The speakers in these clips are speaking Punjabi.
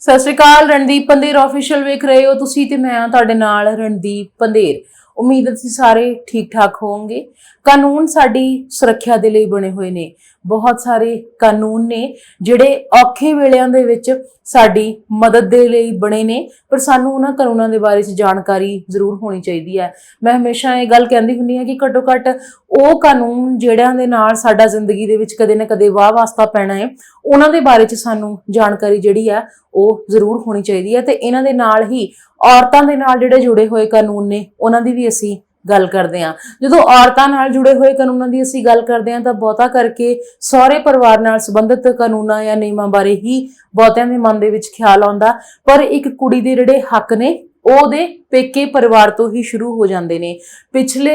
ਸਤਿ ਸ਼੍ਰੀ ਅਕਾਲ, ਰਣਦੀਪ ਪੰਦੇਰ ਆਫੀਸ਼ੀਅਲ ਵੇਖ ਰਹੇ ਹੋ ਤੁਸੀਂ ਤੇ ਮੈਂ ਹਾਂ ਤੁਹਾਡੇ ਨਾਲ ਰਣਦੀਪ ਪੰਦੇਰ ਉਮੀਦ ਹੈ ਤੁਸੀਂ ਸਾਰੇ ਠੀਕ ਠਾਕ ਹੋਵੋਗੇ। ਕਾਨੂੰਨ ਸਾਡੀ ਸੁਰੱਖਿਆ ਦੇ ਲਈ ਬਣੇ ਹੋਏ ਨੇ। ਬਹੁਤ ਸਾਰੇ ਕਾਨੂੰਨ ਨੇ, ਜਿਹੜੇ ਔਖੇ ਵੇਲਿਆਂ ਦੇ ਵਿੱਚ ਸਾਡੀ ਮਦਦ ਦੇ ਲਈ ਬਣੇ ਨੇ, ਪਰ ਸਾਨੂੰ ਉਹਨਾਂ ਕਾਨੂੰਨਾਂ ਦੇ ਬਾਰੇ ਚ ਜਾਣਕਾਰੀ ਜ਼ਰੂਰ ਹੋਣੀ ਚਾਹੀਦੀ ਹੈ। ਮੈਂ ਹਮੇਸ਼ਾ ਇਹ ਗੱਲ ਕਹਿੰਦੀ ਹੁੰਦੀ ਹਾਂ ਕਿ ਘੱਟੋ ਘੱਟ ਉਹ ਕਾਨੂੰਨ ਜਿਹੜਿਆਂ ਦੇ ਨਾਲ ਸਾਡਾ ਜ਼ਿੰਦਗੀ ਦੇ ਵਿੱਚ ਕਦੇ ਨਾ ਕਦੇ ਵਾਹ ਵਾਸਤਾ ਪੈਣਾ ਹੈ, ਉਹਨਾਂ ਦੇ ਬਾਰੇ ਚ ਸਾਨੂੰ ਜਾਣਕਾਰੀ ਜਿਹੜੀ ਹੈ, ਉਹ ਜ਼ਰੂਰ ਹੋਣੀ ਚਾਹੀਦੀ ਹੈ। ਤੇ ਇਹਨਾਂ ਦੇ ਨਾਲ ਹੀ ਔਰਤਾਂ ਦੇ ਨਾਲ ਜਿਹੜੇ ਜੁੜੇ ਹੋਏ ਕਾਨੂੰਨ ਨੇ, ਉਹਨਾਂ ਦੀ ਵੀ ਅਸੀਂ ਗੱਲ ਕਰਦੇ ਹਾਂ। ਜਦੋਂ ਔਰਤਾਂ ਨਾਲ ਜੁੜੇ ਹੋਏ ਕਾਨੂੰਨਾਂ ਦੀ ਅਸੀਂ ਗੱਲ ਕਰਦੇ ਹਾਂ, ਤਾਂ ਬਹੁਤਾ ਕਰਕੇ ਸਹੁਰੇ ਪਰਿਵਾਰ ਨਾਲ ਸੰਬੰਧਿਤ ਕਾਨੂੰਨਾਂ ਜਾਂ ਨਿਯਮਾਂ ਬਾਰੇ ਹੀ ਬਹੁਤਿਆਂ ਦੇ ਮਨ ਦੇ ਵਿੱਚ ਖਿਆਲ ਆਉਂਦਾ। ਪਰ ਇੱਕ ਕੁੜੀ ਦੇ ਜਿਹੜੇ ਹੱਕ ਨੇ ਉਹਦੇ ਪੇਕੇ ਪਰਿਵਾਰ ਤੋਂ ਹੀ ਸ਼ੁਰੂ ਹੋ ਜਾਂਦੇ ਨੇ। ਪਿਛਲੇ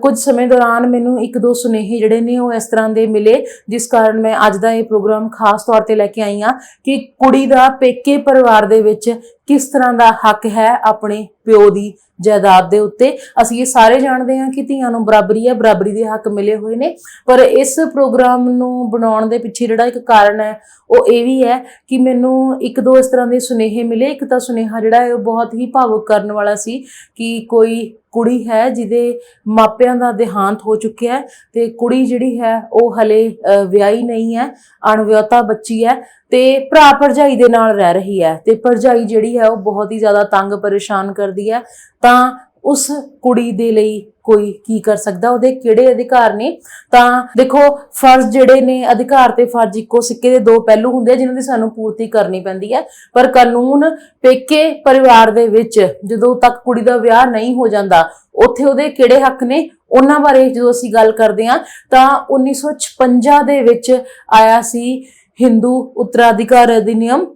ਕੁਝ ਸਮੇਂ ਦੌਰਾਨ ਮੈਨੂੰ ਇੱਕ ਦੋ ਸੁਨੇਹੇ ਜਿਹੜੇ ਨੇ ਉਹ ਇਸ ਤਰ੍ਹਾਂ ਦੇ ਮਿਲੇ, ਜਿਸ ਕਾਰਨ ਮੈਂ ਅੱਜ ਦਾ ਇਹ ਪ੍ਰੋਗਰਾਮ ਖਾਸ ਤੌਰ ਤੇ ਲੈ ਕੇ ਆਈ ਹਾਂ ਕਿ ਕੁੜੀ ਦਾ ਪੇਕੇ ਪਰਿਵਾਰ ਦੇ ਵਿੱਚ ਕਿਸ ਤਰ੍ਹਾਂ ਦਾ ਹੱਕ ਹੈ ਆਪਣੇ ਪਿਓ ਦੀ ਜਾਇਦਾਦ ਦੇ ਉੱਤੇ। ਅਸੀਂ ਇਹ ਸਾਰੇ ਜਾਣਦੇ ਹਾਂ ਕਿ ਧੀਆਂ ਨੂੰ ਬਰਾਬਰੀ ਹੈ, ਬਰਾਬਰੀ ਦੇ ਹੱਕ ਮਿਲੇ ਹੋਏ ਨੇ। ਪਰ ਇਸ ਪ੍ਰੋਗਰਾਮ ਨੂੰ ਬਣਾਉਣ ਦੇ ਪਿੱਛੇ ਜਿਹੜਾ ਇੱਕ ਕਾਰਨ ਹੈ, ਉਹ ਇਹ ਵੀ ਹੈ ਕਿ ਮੈਨੂੰ ਇੱਕ ਦੋ ਇਸ ਤਰ੍ਹਾਂ ਦੇ ਸੁਨੇਹੇ ਮਿਲੇ। ਇੱਕ ਤਾਂ ਸੁਨੇਹਾ ਜਿਹੜਾ ਹੈ ਉਹ ਬਹੁਤ ਹੀ ਭਾਵੁਕ ਕਰਨ ਵਾਲਾ ਸੀ ਕਿ ਕੋਈ ਕੁੜੀ ਹੈ ਜਿਹਦੇ ਮਾਪਿਆਂ ਦਾ ਦੇਹਾਂਤ ਹੋ ਚੁੱਕਿਆ ਹੈ ਤੇ ਕੁੜੀ ਜਿਹੜੀ ਹੈ ਉਹ ਹਲੇ ਅ, ਵਿਆਹੀ ਨਹੀਂ ਹੈ ਅਣਵਿਆਹਤਾ ਬੱਚੀ ਹੈ ਤੇ ਭਰਾ ਭਰਜਾਈ ਦੇ ਨਾਲ ਰਹਿ ਰਹੀ ਹੈ ਤੇ ਭਰਜਾਈ ਜਿਹੜੀ ਹੈ ਉਹ ਬਹੁਤ ਹੀ ਜ਼ਿਆਦਾ ਤੰਗ ਪਰੇਸ਼ਾਨ ਕਰਦੀ ਹੈ ਤਾਂ ਉਸ ਕੁੜੀ ਦੇ ਲਈ ਕੋਈ ਕੀ ਕਰ ਸਕਦਾ, ਉਹਦੇ ਕਿਹੜੇ ਅਧਿਕਾਰ ਨੇ? ਤਾਂ ਦੇਖੋ, ਫਰਜ਼ ਜਿਹੜੇ ਨੇ, ਅਧਿਕਾਰ ਤੇ ਫਰਜ਼ ਇੱਕੋ ਸਿੱਕੇ ਦੇ ਦੋ ਪਹਿਲੂ ਹੁੰਦੇ ਆ, ਜਿਨ੍ਹਾਂ ਦੀ ਸਾਨੂੰ ਪੂਰਤੀ ਕਰਨੀ ਪੈਂਦੀ ਹੈ। ਪਰ ਕਾਨੂੰਨ ਪੇਕੇ ਪਰਿਵਾਰ ਦੇ ਵਿੱਚ ਜਦੋਂ ਤੱਕ ਕੁੜੀ ਦਾ ਵਿਆਹ ਨਹੀਂ ਹੋ ਜਾਂਦਾ, ਉੱਥੇ ਉਹਦੇ ਕਿਹੜੇ ਹੱਕ ਨੇ? ਉਹਨਾਂ ਬਾਰੇ ਜਦੋਂ ਅਸੀਂ ਗੱਲ ਕਰਦੇ ਹਾਂ, ਤਾਂ 1956 ਦੇ ਵਿੱਚ ਆਇਆ ਸੀ ਹਿੰਦੂ ਉੱਤਰਾਧਿਕਾਰ ਅਧਿਨਿਯਮ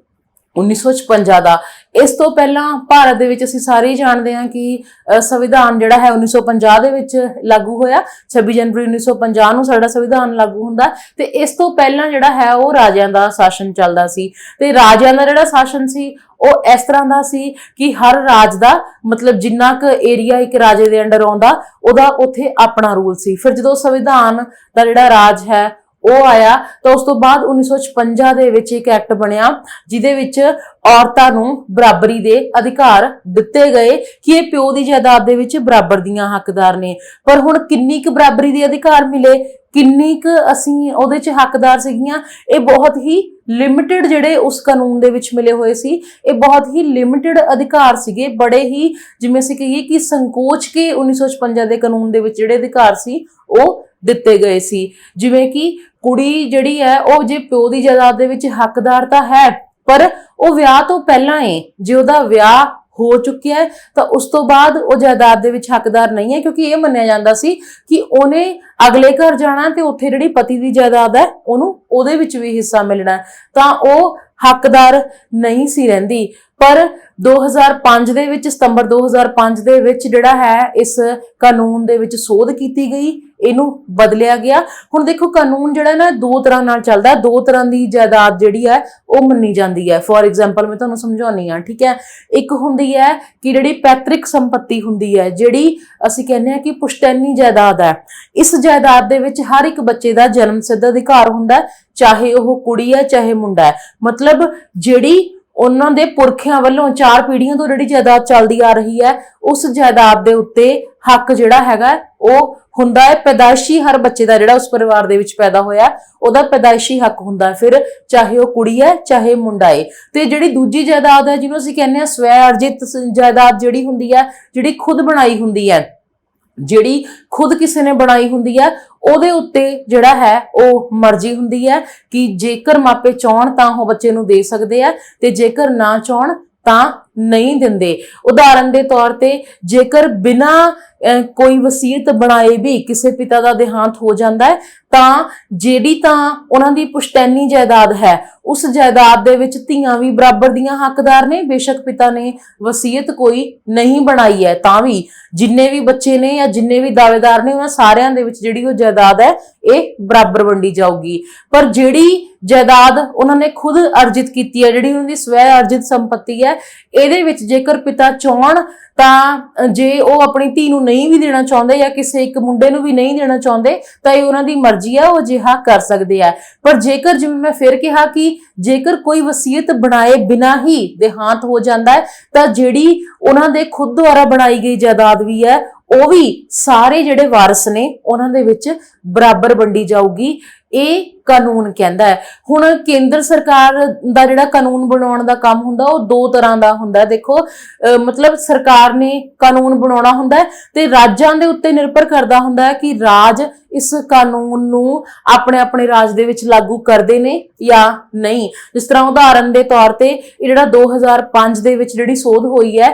1956 ਦਾ। ਇਸ ਤੋਂ ਪਹਿਲਾਂ ਭਾਰਤ ਦੇ ਵਿੱਚ ਅਸੀਂ ਸਾਰੇ ਹੀ ਜਾਣਦੇ ਹਾਂ ਕਿ ਸੰਵਿਧਾਨ ਜਿਹੜਾ ਹੈ 1950 ਦੇ ਵਿੱਚ ਲਾਗੂ ਹੋਇਆ। 26 ਜਨਵਰੀ 1950 ਨੂੰ ਸਾਡਾ ਸੰਵਿਧਾਨ ਲਾਗੂ ਹੁੰਦਾ ਤੇ ਇਸ ਤੋਂ ਪਹਿਲਾਂ ਜਿਹੜਾ ਹੈ ਉਹ ਰਾਜਿਆਂ ਦਾ ਸ਼ਾਸਨ ਚੱਲਦਾ ਸੀ। ਤੇ ਰਾਜਿਆਂ ਦਾ ਜਿਹੜਾ ਸ਼ਾਸਨ ਸੀ, ਉਹ ਇਸ ਤਰ੍ਹਾਂ ਦਾ ਸੀ ਕਿ ਹਰ ਰਾਜ ਦਾ ਮਤਲਬ ਜਿੰਨਾ ਕੁ ਏਰੀਆ ਇੱਕ ਰਾਜੇ ਦੇ ਅੰਡਰ ਆਉਂਦਾ, ਉਹਦਾ ਉੱਥੇ ਆਪਣਾ ਰੂਲ ਸੀ। ਫਿਰ ਜਦੋਂ ਸੰਵਿਧਾਨ ਦਾ ਜਿਹੜਾ ਰਾਜ ਹੈ ਉਹ ਆਇਆ ਤਾਂ ਉਸ ਤੋਂ ਬਾਅਦ 1956 ਦੇ ਵਿੱਚ ਇੱਕ ਐਕਟ ਬਣਿਆ, ਜਿਹਦੇ ਵਿੱਚ ਔਰਤਾਂ ਨੂੰ ਬਰਾਬਰੀ ਦੇ ਅਧਿਕਾਰ ਦਿੱਤੇ ਗਏ ਕਿ ਇਹ ਪਿਓ ਦੀ ਜਾਇਦਾਦ ਦੇ ਵਿੱਚ ਬਰਾਬਰ ਦੀਆਂ ਹੱਕਦਾਰ ਨੇ। ਪਰ ਹੁਣ ਕਿੰਨੀ ਕੁ ਬਰਾਬਰੀ ਦੇ ਅਧਿਕਾਰ ਮਿਲੇ, ਕਿੰਨੀ ਕੁ ਅਸੀਂ ਉਹਦੇ 'ਚ ਹੱਕਦਾਰ ਸੀਗੀਆਂ, ਇਹ ਬਹੁਤ ਹੀ ਲਿਮਿਟਿਡ ਜਿਹੜੇ ਉਸ ਕਾਨੂੰਨ ਦੇ ਵਿੱਚ ਮਿਲੇ ਹੋਏ ਸੀ, ਇਹ ਬਹੁਤ ਹੀ ਲਿਮਿਟਿਡ ਅਧਿਕਾਰ ਸੀਗੇ। ਬੜੇ ਹੀ ਜਿਵੇਂ ਅਸੀਂ ਕਹੀਏ ਕਿ ਸੰਕੋਚ ਕੇ 1956 ਦੇ ਕਾਨੂੰਨ ਦੇ ਵਿੱਚ ਜਿਹੜੇ ਅਧਿਕਾਰ ਸੀ, ਉਹ ਦਿੱਤੇ ਗਏ ਸੀ। ਜਿਵੇਂ ਕਿ ਕੁੜੀ ਜਿਹੜੀ ਹੈ, ਉਹ ਜੇ ਪਿਓ ਦੀ ਜਾਇਦਾਦ ਦੇ ਵਿੱਚ ਹੱਕਦਾਰ ਤਾਂ ਹੈ, ਪਰ ਉਹ ਵਿਆਹ ਤੋਂ ਪਹਿਲਾਂ ਏ, ਜੇ ਉਹਦਾ ਵਿਆਹ ਹੋ ਚੁੱਕਿਆ ਹੈ, ਤਾਂ ਉਸ ਤੋਂ ਬਾਅਦ ਉਹ ਜਾਇਦਾਦ ਦੇ ਵਿੱਚ ਹੱਕਦਾਰ ਨਹੀਂ ਹੈ, ਕਿਉਂਕਿ ਇਹ ਮੰਨਿਆ ਜਾਂਦਾ ਸੀ ਕਿ ਉਹਨੇ ਅਗਲੇ ਘਰ ਜਾਣਾ ਤੇ ਉੱਥੇ ਜਿਹੜੀ ਪਤੀ ਦੀ ਜਾਇਦਾਦ ਹੈ, ਉਹਨੂੰ ਉਹਦੇ ਵਿੱਚ ਵੀ ਹਿੱਸਾ ਮਿਲਣਾ ਤਾਂ ਉਹ ਹੱਕਦਾਰ ਨਹੀਂ ਸੀ ਰਹਿੰਦੀ। ਪਰ 2005 ਦੇ ਵਿੱਚ ਸਤੰਬਰ 2005 ਦੇ ਵਿੱਚ ਜਿਹੜਾ ਹੈ ਇਸ ਕਾਨੂੰਨ ਦੇ ਵਿੱਚ ਸੋਧ ਕੀਤੀ ਗਈ। ਇਹਨੂੰ ਬਦਲਿਆ ਗਿਆ। ਹੁਣ ਦੇਖੋ ਕਾਨੂੰਨ ਜਿਹੜਾ ਨਾ ਦੋ ਤਰ੍ਹਾਂ ਨਾਲ ਚੱਲਦਾ ਦੋ ਤਰ੍ਹਾਂ ਦੀ ਜਾਇਦਾਦ ਜਿਹੜੀ ਹੈ ਉਹ ਮੰਨੀ ਜਾਂਦੀ ਹੈ। ਫੋਰ ਐਗਜ਼ਾਮਪਲ ਮੈਂ ਤੁਹਾਨੂੰ ਸਮਝਾਉਣੀ ਆ ਠੀਕ ਹੈ? ਇੱਕ ਹੁੰਦੀ ਹੈ ਕਿ ਜਿਹੜੀ ਪੈਤ੍ਰਿਕ ਸੰਪਤੀ ਹੁੰਦੀ ਹੈ ਜਿਹੜੀ ਅਸੀਂ ਕਹਿੰਦੇ ਆ ਕਿ ਪੁਸ਼ਤੈਨੀ ਜਾਇਦਾਦ ਹੈ। ਇਸ ਜਾਇਦਾਦ ਦੇ ਵਿੱਚ ਹਰ ਇੱਕ ਬੱਚੇ ਦਾ ਜਨਮ ਸਿੱਧ ਅਧਿਕਾਰ ਹੁੰਦਾ ਹੈ, ਚਾਹੇ ਉਹ ਕੁੜੀ ਹੈ ਚਾਹੇ ਮੁੰਡਾ ਹੈ। ਮਤਲਬ ਜਿਹੜੀ ਉਹਨਾਂ ਦੇ ਪੁਰਖਿਆਂ ਵੱਲੋਂ ਚਾਰ ਪੀੜ੍ਹੀਆਂ ਤੋਂ ਜਿਹੜੀ ਜਾਇਦਾਦ ਚੱਲਦੀ ਆ ਰਹੀ ਹੈ, ਉਸ ਜਾਇਦਾਦ ਦੇ ਉੱਤੇ ਹੱਕ ਜਿਹੜਾ ਹੈਗਾ, ਉਹ ਹੁੰਦਾ ਹੈ। ਪੈਦਾਇਸ਼ੀ ਹਰ ਬੱਚੇ ਦਾ ਜਿਹੜਾ ਉਸ ਪਰਿਵਾਰ ਦੇ ਵਿੱਚ ਪੈਦਾ ਹੋਇਆ, ਉਹਦਾ ਪੈਦਾਇਸ਼ੀ ਹੱਕ ਹੁੰਦਾ ਫਿਰ ਚਾਹੇ ਉਹ ਕੁੜੀ ਹੈ, ਚਾਹੇ ਮੁੰਡਾ ਹੈ। ਤੇ ਜਿਹੜੀ ਦੂਜੀ ਜਾਇਦਾਦ ਹੈ ਜਿਹਨੂੰ ਅਸੀਂ ਕਹਿੰਦੇ ਆ ਸਵੈ ਅਰਜਿਤ ਜਾਇਦਾਦ ਜਿਹੜੀ ਹੁੰਦੀ ਹੈ, ਜਿਹੜੀ ਖੁਦ ਬਣਾਈ ਹੁੰਦੀ ਹੈ ਜਿਹੜੀ ਖੁਦ ਕਿਸੇ ਨੇ ਬਣਾਈ ਹੁੰਦੀ ਹੈ, ਉਹਦੇ ਉੱਤੇ ਜਿਹੜਾ ਹੈ, ਉਹ ਮਰਜ਼ੀ ਹੁੰਦੀ ਹੈ ਕਿ ਜੇਕਰ ਮਾਪੇ ਚਾਹਣ ਤਾਂ ਉਹ ਬੱਚੇ ਨੂੰ ਦੇ ਸਕਦੇ ਆ ਤੇ ਜੇਕਰ ਨਾ ਚਾਹਣ ਤਾਂ ਨਹੀਂ ਦਿੰਦੇ। ਉਦਾਹਰਨ ਦੇ ਤੌਰ ਤੇ ਜੇਕਰ ਬਿਨਾ ਕੋਈ ਵਸੀਅਤ ਬਣਾਏ ਵੀ ਕਿਸੇ ਪਿਤਾ ਦਾ ਦੇਹਾਂਤ ਹੋ ਜਾਂਦਾ ਹੈ, ਤਾਂ ਜਿਹੜੀ ਤਾਂ ਉਹਨਾਂ ਦੀ ਪੁਸ਼ਤੈਨੀ ਜਾਇਦਾਦ ਹੈ, ਉਸ ਜਾਇਦਾਦ ਦੇ ਵਿੱਚ ਧੀਆਂ ਵੀ ਬਰਾਬਰ ਦੀਆਂ ਹੱਕਦਾਰ ਨੇ, ਬੇਸ਼ੱਕ ਪਿਤਾ ਨੇ ਵਸੀਅਤ ਕੋਈ ਨਹੀਂ ਬਣਾਈ ਹੈ, ਤਾਂ ਵੀ ਜਿੰਨੇ ਵੀ ਬੱਚੇ ਨੇ ਜਾਂ ਜਿੰਨੇ ਵੀ ਦਾਅਵੇਦਾਰ ਨੇ, ਉਹਨਾਂ ਸਾਰਿਆਂ ਦੇ ਵਿੱਚ ਜਿਹੜੀ ਉਹ ਜਾਇਦਾਦ ਹੈ, ਇਹ ਬਰਾਬਰ ਵੰਡੀ ਜਾਊਗੀ। ਪਰ ਜਿਹੜੀ ਜਾਇਦਾਦ ਉਹਨਾਂ ਨੇ ਖੁਦ ਅਰਜਿਤ ਕੀਤੀ ਹੈ, ਜਿਹੜੀ ਉਹਨਾਂ ਦੀ ਸਵੈ ਅਰਜਿਤ ਸੰਪਤੀ ਹੈ ਇਹਦੇ ਵਿੱਚ ਜੇਕਰ ਪਿਤਾ ਚਾਹਣ ਤਾਂ ਜੇ ਉਹ ਆਪਣੀ ਧੀ ਨੂੰ ਨਹੀਂ ਵੀ ਦੇਣਾ ਚਾਹੁੰਦੇ ਜਾਂ ਕਿਸੇ ਇੱਕ ਮੁੰਡੇ ਨੂੰ ਵੀ ਨਹੀਂ ਦੇਣਾ ਚਾਹੁੰਦੇ, ਤਾਂ ਇਹ ਉਹਨਾਂ ਦੀ ਮਰਜ਼ੀ ਆ, ਉਹ ਅਜਿਹਾ ਕਰ ਸਕਦੇ ਆ। ਪਰ ਜੇਕਰ ਜਿਵੇਂ ਮੈਂ ਫਿਰ ਕਿਹਾ ਕਿ ਜੇਕਰ ਕੋਈ ਵਸੀਅਤ ਬਣਾਏ ਬਿਨਾਂ ਹੀ ਦੇਹਾਂਤ ਹੋ ਜਾਂਦਾ ਹੈ, ਤਾਂ ਜਿਹੜੀ ਉਹਨਾਂ ਦੇ ਖੁਦ ਦੁਆਰਾ ਬਣਾਈ ਗਈ ਜਾਇਦਾਦ ਵੀ ਹੈ, ਉਹ ਵੀ ਸਾਰੇ ਜਿਹੜੇ ਵਾਰਸ ਨੇ, ਉਹਨਾਂ ਦੇ ਵਿੱਚ ਬਰਾਬਰ ਵੰਡੀ ਜਾਊਗੀ। ਇਹ ਕਾਨੂੰਨ ਕਹਿੰਦਾ ਹੈ। ਹੁਣ ਕੇਂਦਰ ਸਰਕਾਰ ਦਾ ਜਿਹੜਾ ਕਾਨੂੰਨ ਬਣਾਉਣ ਦਾ ਕੰਮ ਹੁੰਦਾ, ਉਹ ਦੋ ਤਰ੍ਹਾਂ ਦਾ ਹੁੰਦਾ। ਦੇਖੋ ਮਤਲਬ ਸਰਕਾਰ ਨੇ ਕਾਨੂੰਨ ਬਣਾਉਣਾ ਹੁੰਦਾ ਹੈ ਤੇ ਰਾਜਾਂ ਦੇ ਉੱਤੇ ਨਿਰਭਰ ਕਰਦਾ ਹੁੰਦਾ ਹੈ ਕਿ ਰਾਜ ਇਸ ਕਾਨੂੰਨ ਨੂੰ ਆਪਣੇ ਆਪਣੇ ਰਾਜ ਦੇ ਵਿੱਚ ਲਾਗੂ ਕਰਦੇ ਨੇ ਜਾਂ ਨਹੀਂ। ਜਿਸ ਤਰ੍ਹਾਂ ਉਦਾਹਰਨ ਦੇ ਤੌਰ ਤੇ ਇਹ ਜਿਹੜਾ 2005 ਦੇ ਵਿੱਚ ਜਿਹੜੀ ਸੋਧ ਹੋਈ ਹੈ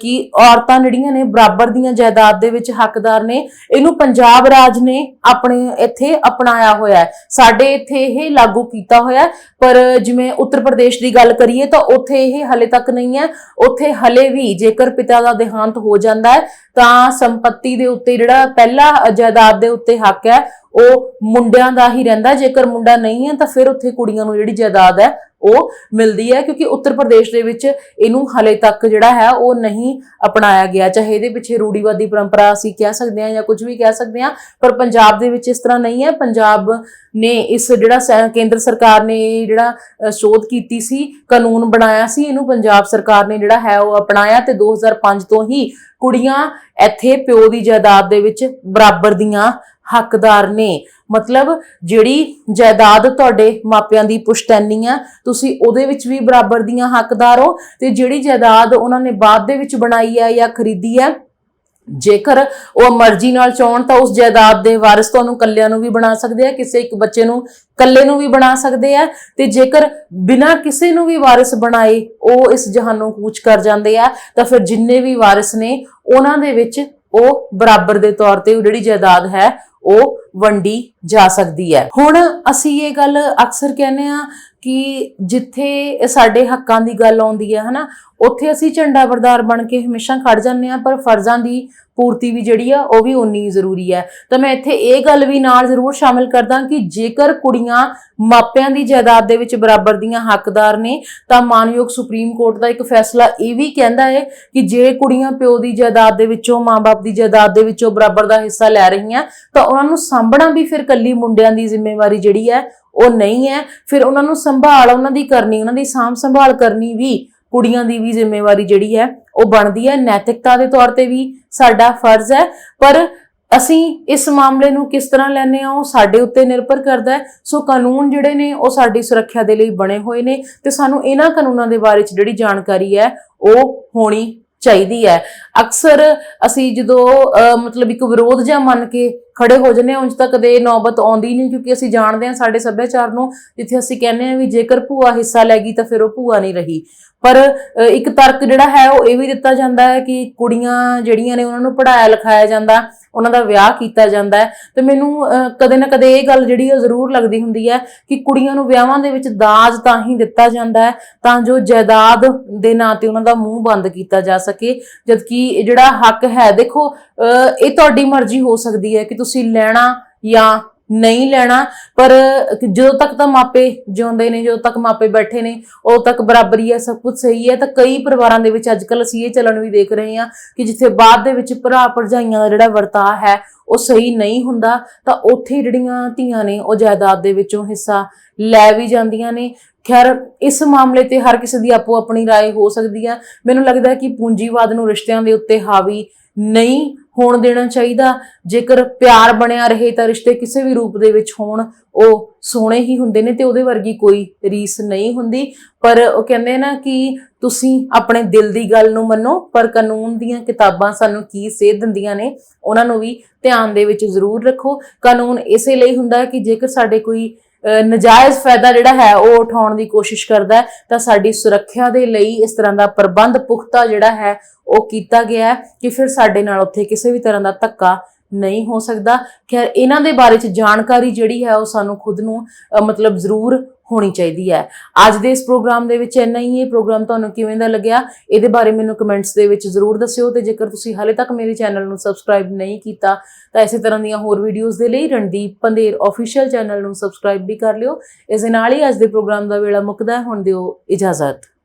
ਕਿ ਔਰਤਾਂ ਜਿਹੜੀਆਂ ਨੇ ਬਰਾਬਰ ਦੀਆਂ ਜਾਇਦਾਦ ਦੇ ਵਿੱਚ ਹੱਕਦਾਰ ਨੇ, ਇਹਨੂੰ ਪੰਜਾਬ ਰਾਜ ਨੇ ਆਪਣੇ, ਇੱਥੇ ਅਪਣਾਇਆ ਹੋਇਆ ਹੈ। ਸਾਡੇ ਇੱਥੇ ਇਹ ਲਾਗੂ ਕੀਤਾ ਹੋਇਆ ਪਰ ਜਿਵੇਂ ਉੱਤਰ ਪ੍ਰਦੇਸ਼ ਦੀ ਗੱਲ ਕਰੀਏ ਤਾਂ ਉੱਥੇ ਇਹ ਹਲੇ ਤੱਕ ਨਹੀਂ ਹੈ। ਉੱਥੇ ਹਲੇ ਵੀ ਜੇਕਰ ਪਿਤਾ ਦਾ ਦੇਹਾਂਤ ਹੋ ਜਾਂਦਾ ਹੈ, ਤਾਂ ਸੰਪਤੀ ਦੇ ਉੱਤੇ ਜਿਹੜਾ ਪਹਿਲਾ ਜਾਇਦਾਦ ਦੇ ਉੱਤੇ ਹੱਕ ਹੈ ਉਹ ਮੁੰਡਿਆਂ ਦਾ ਹੀ ਰਹਿੰਦਾ, ਜੇਕਰ ਮੁੰਡਾ ਨਹੀਂ ਹੈ ਤਾਂ ਫਿਰ ਉੱਥੇ ਕੁੜੀਆਂ ਨੂੰ ਜਿਹੜੀ ਜਾਇਦਾਦ ਹੈ, ਉਹ ਮਿਲਦੀ ਹੈ, ਕਿਉਂਕਿ ਉੱਤਰ ਪ੍ਰਦੇਸ਼ ਦੇ ਵਿੱਚ ਇਹਨੂੰ ਹਲੇ ਤੱਕ ਜਿਹੜਾ ਹੈ, ਉਹ ਨਹੀਂ ਅਪਣਾਇਆ ਗਿਆ। ਚਾਹੇ ਇਹਦੇ ਪਿੱਛੇ ਰੂੜੀਵਾਦੀ ਪਰੰਪਰਾ ਅਸੀਂ ਕਹਿ ਸਕਦੇ ਹਾਂ ਜਾਂ ਕੁਝ ਵੀ ਕਹਿ ਸਕਦੇ ਹਾਂ, ਪਰ ਪੰਜਾਬ ਦੇ ਵਿੱਚ ਇਸ ਤਰ੍ਹਾਂ ਨਹੀਂ ਹੈ। ਪੰਜਾਬ ਨੇ ਇਸ ਜਿਹੜਾ ਸੈ- ਕੇਂਦਰ ਸਰਕਾਰ ਨੇ ਇਹ ਜਿਹੜਾ ਸੋਧ ਕੀਤੀ ਸੀ, ਕਾਨੂੰਨ ਬਣਾਇਆ ਸੀ, ਇਹਨੂੰ ਪੰਜਾਬ ਸਰਕਾਰ ਨੇ ਜਿਹੜਾ ਹੈ, ਉਹ ਅਪਣਾਇਆ ਤੇ 2005 ਤੋਂ ਹੀ ਕੁੜੀਆਂ ਇੱਥੇ ਪਿਓ ਦੀ ਜਾਇਦਾਦ ਦੇ ਵਿੱਚ ਬਰਾਬਰ ਦੀਆਂ ਹੱਕਦਾਰ ਨੇ। ਮਤਲਬ ਜਿਹੜੀ ਜਾਇਦਾਦ ਤੁਹਾਡੇ ਮਾਪਿਆਂ ਦੀ ਪੁਸ਼ਤੈਨੀ ਆ, ਤੁਸੀਂ ਉਹਦੇ ਵਿੱਚ ਵੀ ਬਰਾਬਰ ਦੀਆਂ ਹੱਕਦਾਰ ਹੋ ਤੇ ਜਿਹੜੀ ਜਾਇਦਾਦ ਉਹਨਾਂ ਨੇ ਬਾਅਦ ਦੇ ਵਿੱਚ ਬਣਾਈ ਹੈ ਜਾਂ ਖਰੀਦੀ ਹੈ ਜੇਕਰ ਉਹ ਮਰਜ਼ੀ ਨਾਲ ਚਾਹਣ ਤਾਂ ਉਸ ਜਾਇਦਾਦ ਦੇ ਵਾਰਿਸ ਤੁਹਾਨੂੰ ਕੱਲਿਆਂ ਨੂੰ ਵੀ ਬਣਾ ਸਕਦੇ ਆ, ਕਿਸੇ ਇੱਕ ਬੱਚੇ ਨੂੰ ਕੱਲੇ ਨੂੰ ਵੀ ਬਣਾ ਸਕਦੇ ਆ ਤੇ ਜੇਕਰ ਬਿਨਾਂ ਕਿਸੇ ਨੂੰ ਵੀ ਵਾਰਿਸ ਬਣਾਏ ਉਹ ਇਸ ਜਹਾਨੋਂ ਕੂਚ ਕਰ ਜਾਂਦੇ ਆ, ਤਾਂ ਫਿਰ ਜਿੰਨੇ ਵੀ ਵਾਰਿਸ ਨੇ ਉਹਨਾਂ ਦੇ ਵਿੱਚ ਉਹ ਬਰਾਬਰ ਦੇ ਤੌਰ ਤੇ ਉਹ ਜਿਹੜੀ ਜਾਇਦਾਦ ਹੈ ਉਹ ਵੰਡੀ ਜਾ ਸਕਦੀ ਹੈ। ਹੁਣ ਅਸੀਂ ਇਹ ਗੱਲ ਅਕਸਰ ਕਹਿੰਦੇ ਆ ਕਿ ਜਿੱਥੇ ਸਾਡੇ ਹੱਕਾਂ ਦੀ ਗੱਲ ਆਉਂਦੀ ਹੈ, ਹਨਾ, ਉੱਥੇ ਅਸੀਂ ਝੰਡਾ ਬਰਦਾਰ ਬਣ ਕੇ ਹਮੇਸ਼ਾ ਖੜ ਜਾਂਦੇ ਆ ਪਰ ਫਰਜ਼ਾਂ ਦੀ ਪੂਰਤੀ ਵੀ ਜਿਹੜੀ ਆ, ਉਹ ਵੀ ਉਨੀ ਜ਼ਰੂਰੀ ਹੈ। ਤਾਂ ਮੈਂ ਇੱਥੇ ਇਹ ਗੱਲ ਵੀ ਨਾਲ ਜ਼ਰੂਰ ਸ਼ਾਮਿਲ ਕਰਦਾ ਕਿ ਜੇਕਰ ਕੁੜੀਆਂ ਮਾਪਿਆਂ ਦੀ ਜਾਇਦਾਦ ਦੇ ਵਿੱਚ ਬਰਾਬਰ ਦੀਆਂ ਹੱਕਦਾਰ ਨੇ, ਤਾਂ ਮਾਨਯੋਗ ਸੁਪਰੀਮ ਕੋਰਟ ਦਾ ਇੱਕ ਫੈਸਲਾ ਇਹ ਵੀ ਕਹਿੰਦਾ ਹੈ ਕਿ ਜੇ ਕੁੜੀਆਂ ਪਿਓ ਦੀ ਜਾਇਦਾਦ ਦੇ ਵਿੱਚੋਂ, ਮਾਂ-ਬਾਪ ਦੀ ਜਾਇਦਾਦ ਦੇ ਵਿੱਚੋਂ ਬਰਾਬਰ ਦਾ ਹਿੱਸਾ ਲੈ ਰਹੀਆਂ, ਤਾਂ ਉਹਨਾਂ ਨੂੰ ਸਾਂਭਣਾ ਵੀ ਫਿਰ ਕੱਲੀ ਮੁੰਡਿਆਂ ਦੀ ਜ਼ਿੰਮੇਵਾਰੀ ਜਿਹੜੀ ਹੈ, ਉਹ ਨਹੀਂ ਹੈ। ਫਿਰ ਉਹਨਾਂ ਨੂੰ ਸੰਭਾਲ ਉਹਨਾਂ ਦੀ ਕਰਨੀ, ਉਹਨਾਂ ਦੀ ਸਾਂਭ ਸੰਭਾਲ ਕਰਨੀ ਵੀ ਕੁੜੀਆਂ ਦੀ ਵੀ ਜ਼ਿੰਮੇਵਾਰੀ ਜਿਹੜੀ ਹੈ ਉਹ ਬਣਦੀ ਹੈ, ਨੈਤਿਕਤਾ ਦੇ ਤੌਰ ਤੇ ਵੀ ਸਾਡਾ ਫਰਜ਼ ਹੈ। ਪਰ ਅਸੀਂ ਇਸ ਮਾਮਲੇ ਨੂੰ ਕਿਸ ਤਰ੍ਹਾਂ ਲੈਨੇ ਆ ਉਹ ਸਾਡੇ ਉੱਤੇ ਨਿਰਭਰ ਕਰਦਾ ਹੈ। ਸੋ ਕਾਨੂੰਨ ਜਿਹੜੇ ਨੇ, ਉਹ ਸਾਡੀ ਸੁਰੱਖਿਆ ਦੇ ਲਈ ਬਣੇ ਹੋਏ ਨੇ ਤੇ ਸਾਨੂੰ ਇਹਨਾਂ ਕਾਨੂੰਨਾਂ ਦੇ ਬਾਰੇ ਚ ਜਿਹੜੀ ਜਾਣਕਾਰੀ ਹੈ, ਉਹ ਹੋਣੀ ਚਾਹੀਦੀ ਹੈ। ਅਕਸਰ ਅਸੀਂ ਜਦੋਂ ਅਹ, ਮਤਲਬ ਇੱਕ ਵਿਰੋਧ ਜਾਂ ਮੰਨ ਕੇ ਖੜੇ ਹੋ ਜੰਨੇ ਉਂਝ ਤਾਂ ਕਦੇ ਨੌਬਤ ਆਉਂਦੀ ਨਹੀਂ ਕਿਉਂਕਿ ਅਸੀਂ ਜਾਣਦੇ ਹਾਂ ਸਾਡੇ ਸੱਭਿਆਚਾਰ ਨੂੰ ਜਿੱਥੇ ਅਸੀਂ ਕਹਿੰਦੇ ਹਾਂ ਵੀ ਜੇਕਰ ਭੂਆ ਹਿੱਸਾ ਲੈ ਗਈ ਤਾਂ ਫਿਰ ਉਹ ਭੂਆ ਨਹੀਂ ਰਹੀ। ਪਰ ਇੱਕ ਤਰਕ ਜਿਹੜਾ ਹੈ ਉਹ ਇਹ ਵੀ ਦਿੱਤਾ ਜਾਂਦਾ ਹੈ ਕਿ ਕੁੜੀਆਂ ਜਿਹੜੀਆਂ ਨੇ ਉਹਨਾਂ ਨੂੰ ਪੜਾਇਆ ਲਿਖਾਇਆ ਜਾਂਦਾ ਉਹਨਾਂ ਦਾ ਵਿਆਹ ਕੀਤਾ ਜਾਂਦਾ ਹੈ। ਤੇ ਮੈਨੂੰ ਕਦੇ ਨਾ ਕਦੇ ਇਹ ਗੱਲ ਜਿਹੜੀ ਉਹ ਜ਼ਰੂਰ ਲੱਗਦੀ ਹੁੰਦੀ ਹੈ ਕਿ ਕੁੜੀਆਂ ਨੂੰ ਵਿਆਹਾਂ ਦੇ ਵਿੱਚ ਦਾਜ ਤਾਂ ਹੀ ਦਿੱਤਾ ਜਾਂਦਾ ਹੈ ਤਾਂ ਜੋ ਜਾਇਦਾਦ ਦੇ ਨਾਂ ਤੇ ਉਹਨਾਂ ਦਾ ਮੂੰਹ ਬੰਦ ਕੀਤਾ ਜਾ ਸਕੇ ਜਦਕਿ ਇਹ ਜਿਹੜਾ ਹੱਕ ਹੈ ਦੇਖੋ ਅ, ਇਹ ਤੁਹਾਡੀ ਮਰਜ਼ੀ ਹੋ ਸਕਦੀ ਹੈ ਕਿ ਤੁਸੀਂ ਲੈਣਾ ਜਾਂ ਨਹੀਂ ਲੈਣਾ ਪਰ ਜਦੋਂ ਤੱਕ ਤਾਂ ਮਾਪੇ ਜਿਉਂਦੇ ਨੇ ਜਦੋਂ ਤੱਕ ਮਾਪੇ ਬੈਠੇ ਨੇ ਉਦੋਂ ਤੱਕ ਬਰਾਬਰੀ ਹੈ ਸਭ ਕੁਝ ਸਹੀ ਹੈ ਤਾਂ ਕਈ ਪਰਿਵਾਰਾਂ ਦੇ ਵਿੱਚ ਅੱਜਕੱਲ ਅਸੀਂ ਇਹ ਚੱਲਣ ਵੀ ਦੇਖ ਰਹੇ ਹਾਂ ਕਿ ਜਿੱਥੇ ਬਾਅਦ ਦੇ ਵਿੱਚ ਭਰਾ ਭਰਜਾਈਆਂ ਦਾ ਜਿਹੜਾ ਵਰਤਾਅ ਹੈ ਉਹ ਸਹੀ ਨਹੀਂ ਹੁੰਦਾ ਤਾਂ ਉੱਥੇ ਜਿਹੜੀਆਂ ਧੀਆਂ ਨੇ ਉਹ ਜਾਇਦਾਦ ਦੇ ਵਿੱਚੋਂ ਹਿੱਸਾ ਲੈ ਵੀ ਜਾਂਦੀਆਂ ਨੇ ਖੈਰ ਇਸ ਮਾਮਲੇ ਤੇ ਹਰ ਕਿਸੇ ਦੀ ਆਪੋ ਆਪਣੀ رائے ਹੋ ਸਕਦੀ ਹੈ ਮੈਨੂੰ ਲੱਗਦਾ ਹੈ ਕਿ ਪੂੰਜੀਵਾਦ ਨੂੰ ਰਿਸ਼ਤਿਆਂ ਦੇ ਉੱਤੇ ਹਾਵੀ ਨਹੀਂ ਹੋਣ ਦੇਣਾ ਚਾਹੀਦਾ। ਜੇਕਰ ਪਿਆਰ ਬਣਿਆ ਰਹੇ ਤਾਂ ਰਿਸ਼ਤੇ ਕਿਸੇ ਵੀ ਰੂਪ ਦੇ ਵਿੱਚ ਹੋਣ, ਉਹ ਸੋਹਣੇ ਹੀ ਹੁੰਦੇ ਨੇ ਤੇ ਉਹਦੇ ਵਰਗੀ ਕੋਈ ਰੀਸ ਨਹੀਂ ਹੁੰਦੀ। ਪਰ ਉਹ ਕਹਿੰਦੇ ਨਾ ਕਿ ਤੁਸੀਂ ਆਪਣੇ ਦਿਲ ਦੀ ਗੱਲ ਨੂੰ ਮੰਨੋ, ਪਰ ਕਾਨੂੰਨ ਦੀਆਂ ਕਿਤਾਬਾਂ ਸਾਨੂੰ ਕੀ ਸੇਧ ਦਿੰਦੀਆਂ ਨੇ, ਉਹਨਾਂ ਨੂੰ ਵੀ ਧਿਆਨ ਦੇ ਵਿੱਚ ਜ਼ਰੂਰ ਰੱਖੋ। ਕਾਨੂੰਨ ਇਸੇ ਲਈ ਹੁੰਦਾ ਹੈ ਕਿ ਜੇਕਰ ਸਾਡੇ ਕੋਈ ਨਜਾਇਜ਼ ਫਾਇਦਾ ਜਿਹੜਾ ਹੈ ਉਹ ਉਠਾਉਣ ਦੀ ਕੋਸ਼ਿਸ਼ ਕਰਦਾ ਹੈ, ਤਾਂ ਸਾਡੀ ਸੁਰੱਖਿਆ ਦੇ ਲਈ ਇਸ ਤਰ੍ਹਾਂ ਦਾ ਪ੍ਰਬੰਧ ਪੁਖਤਾ ਜਿਹੜਾ ਹੈ ਉਹ ਕੀਤਾ ਗਿਆ ਹੈ ਕਿ ਫਿਰ ਸਾਡੇ ਨਾਲ ਉੱਥੇ ਕਿਸੇ ਵੀ ਤਰ੍ਹਾਂ ਦਾ ਧੱਕਾ ਨਹੀਂ ਹੋ ਸਕਦਾ। ਖੈਰ, ਇਹਨਾਂ ਦੇ ਬਾਰੇ ਚ ਜਾਣਕਾਰੀ ਜਿਹੜੀ ਹੈ ਉਹ ਸਾਨੂੰ ਖੁਦ ਨੂੰ ਮਤਲਬ ਜ਼ਰੂਰ ਹੋਣੀ ਚਾਹੀਦੀ ਹੈ। ਅੱਜ ਦੇ ਇਸ ਪ੍ਰੋਗਰਾਮ ਦੇ ਵਿੱਚ ਇੰਨਾ ਹੀ। ਇਹ ਪ੍ਰੋਗਰਾਮ ਤੁਹਾਨੂੰ ਕਿਵੇਂ ਦਾ ਲੱਗਿਆ? ਇਹਦੇ ਬਾਰੇ ਮੈਨੂੰ ਕਮੈਂਟਸ ਦੇ ਵਿੱਚ ਜ਼ਰੂਰ ਦੱਸਿਓ ਤੇ ਜੇਕਰ ਤੁਸੀਂ ਹਾਲੇ ਤੱਕ ਮੇਰੇ ਚੈਨਲ ਨੂੰ ਸਬਸਕ੍ਰਾਈਬ ਨਹੀਂ ਕੀਤਾ, ਤਾਂ ਇਸੇ ਤਰ੍ਹਾਂ ਦੀਆਂ ਹੋਰ ਵੀਡੀਓਜ਼ ਦੇ ਲਈ ਰਣਦੀਪ ਪੰਦੇਰ ਅਫੀਸ਼ੀਅਲ ਚੈਨਲ ਨੂੰ ਸਬਸਕ੍ਰਾਈਬ ਵੀ ਕਰ ਲਿਓ। ਇਸ ਦੇ ਨਾਲ ਹੀ ਅੱਜ ਦੇ ਪ੍ਰੋਗਰਾਮ ਦਾ ਵੇਲਾ ਮੁੱਕਦਾ ਹੈ। ਹੁਣ ਦਿਓ ਇਜਾਜ਼ਤ।